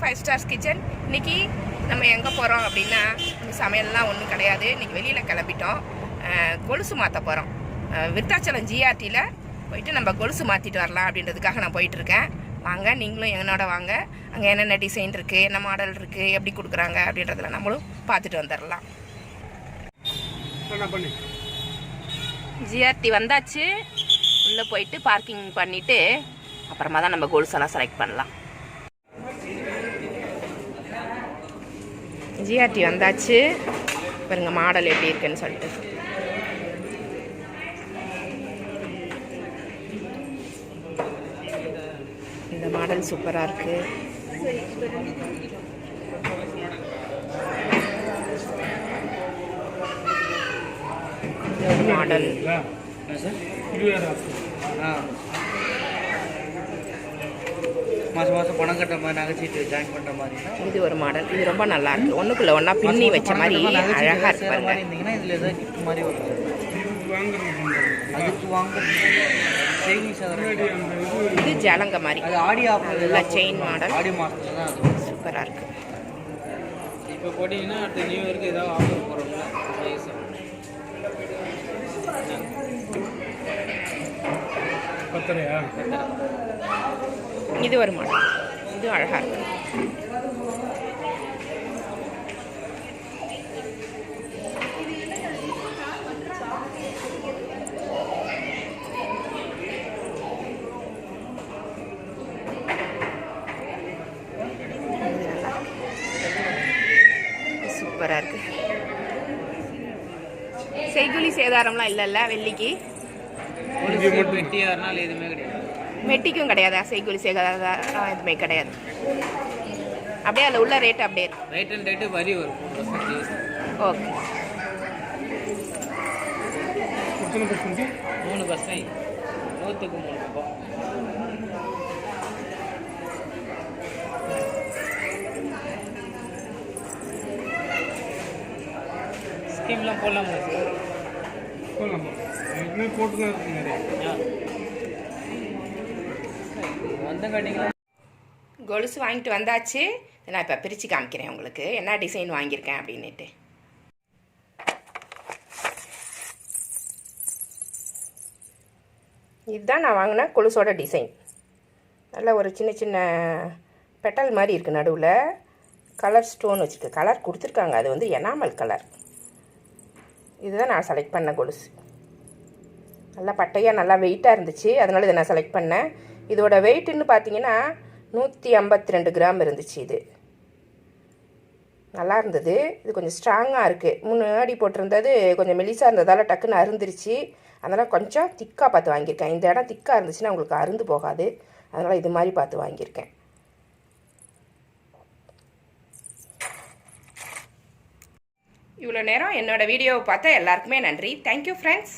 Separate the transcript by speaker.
Speaker 1: Five stars kitchen இன்னைக்கு நம்ம எங்கே போகிறோம் அப்படின்னா இந்த சமையல்லாம் ஒன்றும் கிடையாது. இன்னைக்கு வெளியில் கிளம்பிட்டோம். கொலுசு மாற்ற போகிறோம் விருத்தாச்சலம் ஜிஆர்டியில் போயிட்டு நம்ம கொலுசு மாற்றிட்டு வரலாம் அப்படின்றதுக்காக நான் போயிட்டு இருக்கேன். வாங்க நீங்களும் என்னோட வாங்க. அங்கே என்னென்ன டிசைன் இருக்குது என்ன மாடல் இருக்குது எப்படி கொடுக்குறாங்க அப்படின்றதுல நம்மளும் பார்த்துட்டு வந்துடலாம்
Speaker 2: என்ன பண்ணி?
Speaker 1: ஜிஆர்டி வந்தாச்சு. உள்ளே போயிட்டு பார்க்கிங் பண்ணிவிட்டு அப்புறமா தான் நம்ம கோல்ஸ் எல்லாம் செலக்ட் பண்ணலாம். ஜிஆர்டி வந்தாச்சு. பாருங்க மாடல் எப்படி இருக்குன்னு சொல்லிட்டு. இந்த மாடல் சூப்பராக இருக்கு. இந்த ஒரு மாடல்
Speaker 3: மாதம் மாதம் பணம் கட்டுற மாதிரி நகைச்சீட்டு ஜாயின் பண்ணுற மாதிரி
Speaker 1: இது ஒரு மாடல் இது ரொம்ப நல்லா இருக்கு. ஒண்ணுக்குள்ள ஒண்ணா பின்னி வச்ச மாதிரி அழகா இருக்கு
Speaker 3: மாதிரி
Speaker 1: பாருங்க.
Speaker 3: இருந்தீங்கன்னா இதில் ஏதாவது gift மாதிரி வரும் அதுக்கு வாங்க சேவிங்ஸ்
Speaker 1: இது ஜலங்க மாதிரி.
Speaker 3: அது ஆடி ஆஃபர்
Speaker 1: நல்ல செயின் மாடல்
Speaker 3: ஆடி மாதத்துல தான் அது.
Speaker 1: சூப்பரா இருக்கு.
Speaker 4: இப்போ போட்டிங்கன்னா அடுத்த நியூ இயருக்கு ஏதாவது ஆஃபர் போகிறோம்ல
Speaker 2: பத்தரையா
Speaker 1: இது ஒரு மாடல். இது அழகா இருக்கு. சூப்பராக இருக்கு. செய்குலி சேதாரம்லாம் இல்லைல்ல வெள்ளிக்கு. மெட்டிக்கும் கிடையாதா. செய்குலி சேதாரம் எதுவுமே கிடையாது. அப்படியே அதில் உள்ள ரேட் அப்படியே
Speaker 4: ரைட் அண்ட் ரைட்டு வரி வரும்.
Speaker 1: ஓகே
Speaker 4: மூணு பர்சன்ட் நூற்றுக்கு மூணு ரூபாய் ஸ்கீம்லாம் போடலாமா சார்
Speaker 2: போகலாமா ஏற்கனவே போட்டு இருக்கு நிறைய
Speaker 1: கொலுசு வாங்கிட்டு வந்தாச்சு. நான் இப்போ பிரித்து காமிக்கிறேன் உங்களுக்கு. என்ன டிசைன் வாங்கியிருக்கேன் அப்படின்னுட்டு. இதுதான் நான் வாங்கின கொலுசோட டிசைன். நல்ல ஒரு சின்ன சின்ன பெட்டல் மாதிரி இருக்குது நடுவில். கலர் ஸ்டோன் வச்சுருக்கு. கலர் கொடுத்துருக்காங்க. அது வந்து எனாமல் கலர் இதுதான் நான் செலக்ட் பண்ண கொலுசு. நல்லா பட்டையாக நல்லா வெயிட்டாக இருந்துச்சு. அதனால் இதை நான் செலக்ட் பண்ணேன். இதோட வெயிட்டுன்னு பார்த்தீங்கன்னா நூற்றி ஐம்பத்தி ரெண்டு கிராம் இருந்துச்சு இது. நல்லா இருந்தது. இது கொஞ்சம் ஸ்ட்ராங்காக இருக்குது முன்னாடி போட்டிருந்தது கொஞ்சம் மெலிசாக இருந்ததால் டக்குன்னு அருந்துருச்சு. அதனால் கொஞ்சம் திக்காக பார்த்து வாங்கியிருக்கேன். இந்த இடம் திக்காக இருந்துச்சுன்னா உங்களுக்கு அருந்து போகாது. அதனால் இது மாதிரி பார்த்து வாங்கியிருக்கேன். இவ்வளோ நேரம் என்னோடய வீடியோவை பார்த்தா எல்லாருக்குமே நன்றி. Thank you friends